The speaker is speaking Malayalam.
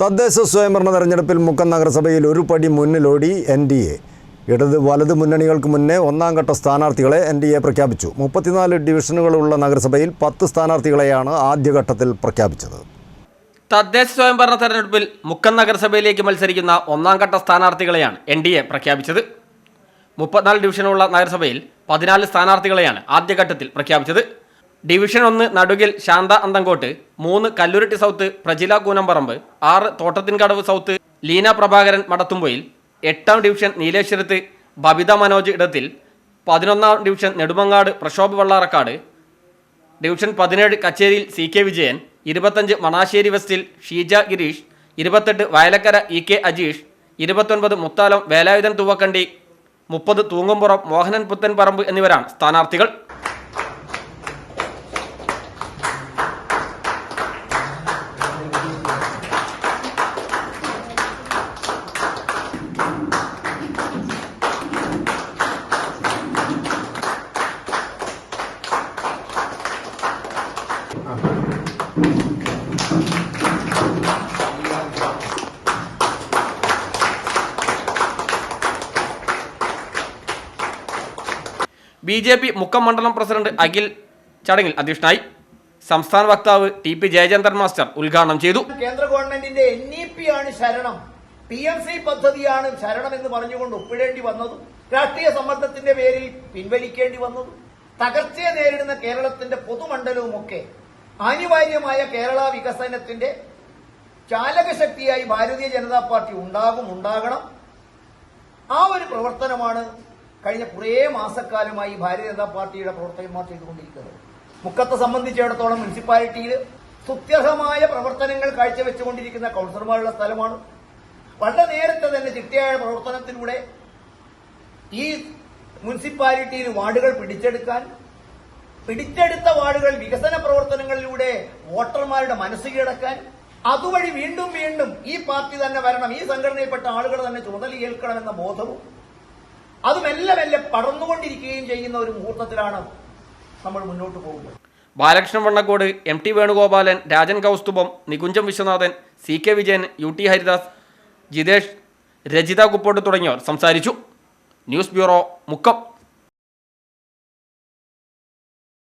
തദ്ദേശ സ്വയംഭരണ തെരഞ്ഞെടുപ്പിൽ മുക്കം നഗരസഭയിൽ ഒരു പടി മുന്നിലോടി എൻ ഡി എ. ഇടത് വലത് മുന്നണികൾക്ക് മുന്നേ ഒന്നാം ഘട്ട സ്ഥാനാർത്ഥികളെ എൻ ഡി എ പ്രഖ്യാപിച്ചു. മുപ്പത്തിനാല് ഡിവിഷനുകളുള്ള നഗരസഭയിൽ പത്ത് സ്ഥാനാർത്ഥികളെയാണ് ആദ്യഘട്ടത്തിൽ പ്രഖ്യാപിച്ചത്. തദ്ദേശ സ്വയംഭരണ തെരഞ്ഞെടുപ്പിൽ മുക്കം നഗരസഭയിലേക്ക് മത്സരിക്കുന്ന ഒന്നാം ഘട്ട സ്ഥാനാർത്ഥികളെയാണ് എൻ ഡി എ പ്രഖ്യാപിച്ചത്. മുപ്പത്തിനാല് ഡിവിഷനുള്ള നഗരസഭയിൽ പതിനാല് സ്ഥാനാർത്ഥികളെയാണ് ആദ്യഘട്ടത്തിൽ പ്രഖ്യാപിച്ചത്. ഡിവിഷൻ ഒന്ന് നടുകിൽ ശാന്ത അന്തങ്കോട്ട് മൂന്ന് കല്ലുരുട്ടി സൗത്ത് പ്രജില കൂനമ്പറമ്പ് ആറ് തോട്ടത്തിൻകടവ് സൗത്ത് ലീന പ്രഭാകരൻ മടത്തുമ്പൊയിൽ എട്ടാം ഡിവിഷൻ നീലേശ്വരത്ത് ബബിത മനോജ് ഇടത്തിൽ പതിനൊന്നാം ഡിവിഷൻ നെടുമങ്ങാട് പ്രക്ഷോഭ് വള്ളാറക്കാട് ഡിവിഷൻ പതിനേഴ് കച്ചേരിയിൽ സി കെ വിജയൻ ഇരുപത്തഞ്ച് മണാശ്ശേരി വെസ്റ്റിൽ ഷീജ ഗിരീഷ് ഇരുപത്തെട്ട് വയലക്കര ഇ കെ അജീഷ് ഇരുപത്തൊൻപത് മുത്താലം വേലായുധൻ തൂവക്കണ്ടി മുപ്പത് തൂങ്ങുംപുറം മോഹനൻ പുത്തൻ പറമ്പ് എന്നിവരാണ് സ്ഥാനാർത്ഥികൾ. ബി ജെ പി മുക്കം മണ്ഡലം പ്രസിഡന്റ് അഖിൽ ചടങ്ങിൽ അധ്യക്ഷനായി സംസ്ഥാന വക്താവ് ടി പി ജയചന്ദ്രൻ മാസ്റ്റർ ഉദ്ഘാടനം ചെയ്തു. കേന്ദ്ര ഗവൺമെന്റിന്റെ എൻ ഇ പി ആണ് ശരണം. പി എം സി പദ്ധതിയാണ് ശരണം എന്ന് പറഞ്ഞുകൊണ്ട് ഒപ്പിടേണ്ടി വന്നതും. രാഷ്ട്രീയ സമ്മർദ്ദത്തിന്റെ പേരിൽ പിൻവലിക്കേണ്ടി വന്നതും. തകർച്ചയെ നേരിടുന്ന കേരളത്തിന്റെ പൊതുമണ്ഡലവും ഒക്കെ അനിവാര്യമായ കേരള വികസനത്തിന്റെ ചാലകശക്തിയായി ഭാരതീയ ജനതാ പാർട്ടി ഉണ്ടാകും ഉണ്ടാകണം. ആ ഒരു പ്രവർത്തനമാണ് കഴിഞ്ഞ കുറേ മാസക്കാലമായി ഭാരതീയ ജനതാ പാർട്ടിയുടെ പ്രവർത്തകന്മാർ ചെയ്തുകൊണ്ടിരിക്കുന്നത്. മുക്കത്തെ സംബന്ധിച്ചിടത്തോളം മുനിസിപ്പാലിറ്റിയിൽ സുത്യർഹമായ പ്രവർത്തനങ്ങൾ കാഴ്ചവെച്ചുകൊണ്ടിരിക്കുന്ന കൗൺസിലർമാരുള്ള സ്ഥലമാണ്. വളരെ നേരത്തെ തന്നെ ചിട്ടയായ പ്രവർത്തനത്തിലൂടെ ഈ മുനിസിപ്പാലിറ്റിയിൽ വാർഡുകൾ പിടിച്ചെടുക്കാൻ പിടിച്ചെടുത്ത വാർഡുകൾ വികസന പ്രവർത്തനങ്ങളിലൂടെ വോട്ടർമാരുടെ മനസ്സ് കീഴടക്കാൻ അതുവഴി വീണ്ടും വീണ്ടും ഈ പാർട്ടി തന്നെ വരണം ഈ സംഘടനയിൽപ്പെട്ട ആളുകൾ തന്നെ ചുമതല ഏൽക്കണമെന്ന ബോധവും അത് മെല്ലെ മെല്ലെ പടർന്നുകൊണ്ടിരിക്കുകയും ചെയ്യുന്ന ഒരു മുഹൂർത്തത്തിലാണ് നമ്മൾ മുന്നോട്ട് പോകുന്നത്. Balakrishnan Vannakkode M T Venugopalan Rajan Kausthubham Nikunjam Vishwanathan C K Vijayan U T Haridas Jithesh Rajitha Kuppottu തുടങ്ങിയവർ സംസാരിച്ചു. News bureau Mukkam.